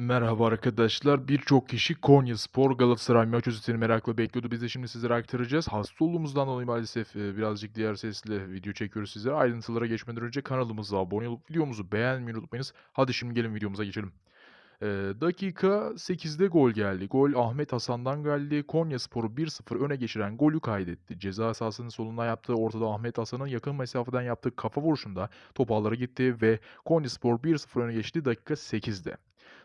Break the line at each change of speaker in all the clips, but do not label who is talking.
Merhaba arkadaşlar. Birçok kişi Konyaspor Galatasaray maç özetini merakla bekliyordu. Biz de şimdi sizlere aktaracağız. Hasta olduğumuzdan dolayı maalesef e, birazcık diğer sesle video çekiyoruz sizlere. Ayrıntılara geçmeden önce kanalımıza abone olup videomuzu beğenmeyi unutmayınız. Hadi şimdi gelin videomuza geçelim. Ee, dakika 8'de gol geldi. Gol Ahmet Hasan'dan geldi. Konyaspor'u 1-0 öne geçiren golü kaydetti. Ceza sahasının soluna yaptığı ortada Ahmet Hasan'ın yakın mesafeden yaptığı kafa vuruşunda top ağlara gitti ve Konyaspor 1-0 öne geçti dakika 8'de.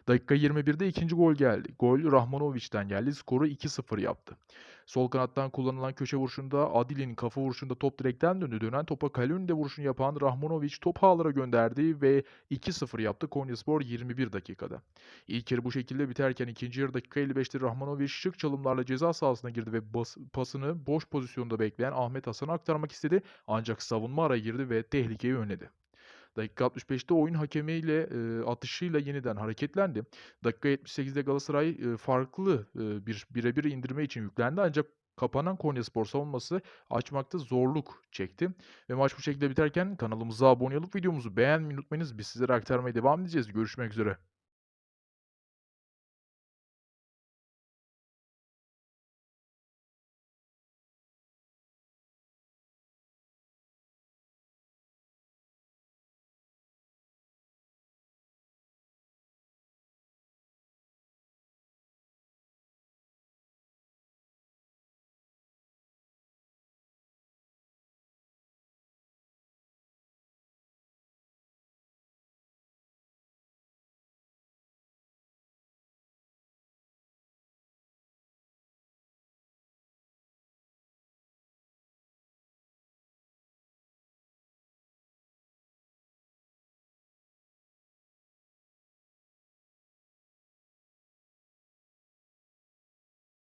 Dakika 21'de ikinci gol geldi. Gol Rahmanovic'den geldi. Skoru 2-0 yaptı. Sol kanattan kullanılan köşe vuruşunda Adil'in kafa vuruşunda top direkten döndü. Dönen topa kale önünde vuruşunu yapan Rahmanovic top ağlara gönderdi ve 2-0 yaptı Konyaspor 21 dakikada. İlk yarı bu şekilde biterken ikinci yarı dakika 55'te Rahmanovic şık çalımlarla ceza sahasına girdi ve bas- pasını boş pozisyonda bekleyen Ahmet Hasan'a aktarmak istedi. Ancak savunma araya girdi ve tehlikeyi önledi. Dakika 65'te oyun hakemiyle e, atışıyla yeniden hareketlendi. Dakika 78'de Galatasaray e, farklı e, bir birebir indirme için yüklendi ancak kapanan Konyaspor savunması açmakta zorluk çekti. Ve maç bu şekilde biterken kanalımıza abone olup videomuzu beğenmeyi unutmayınız. Biz sizlere aktarmaya devam edeceğiz. Görüşmek üzere.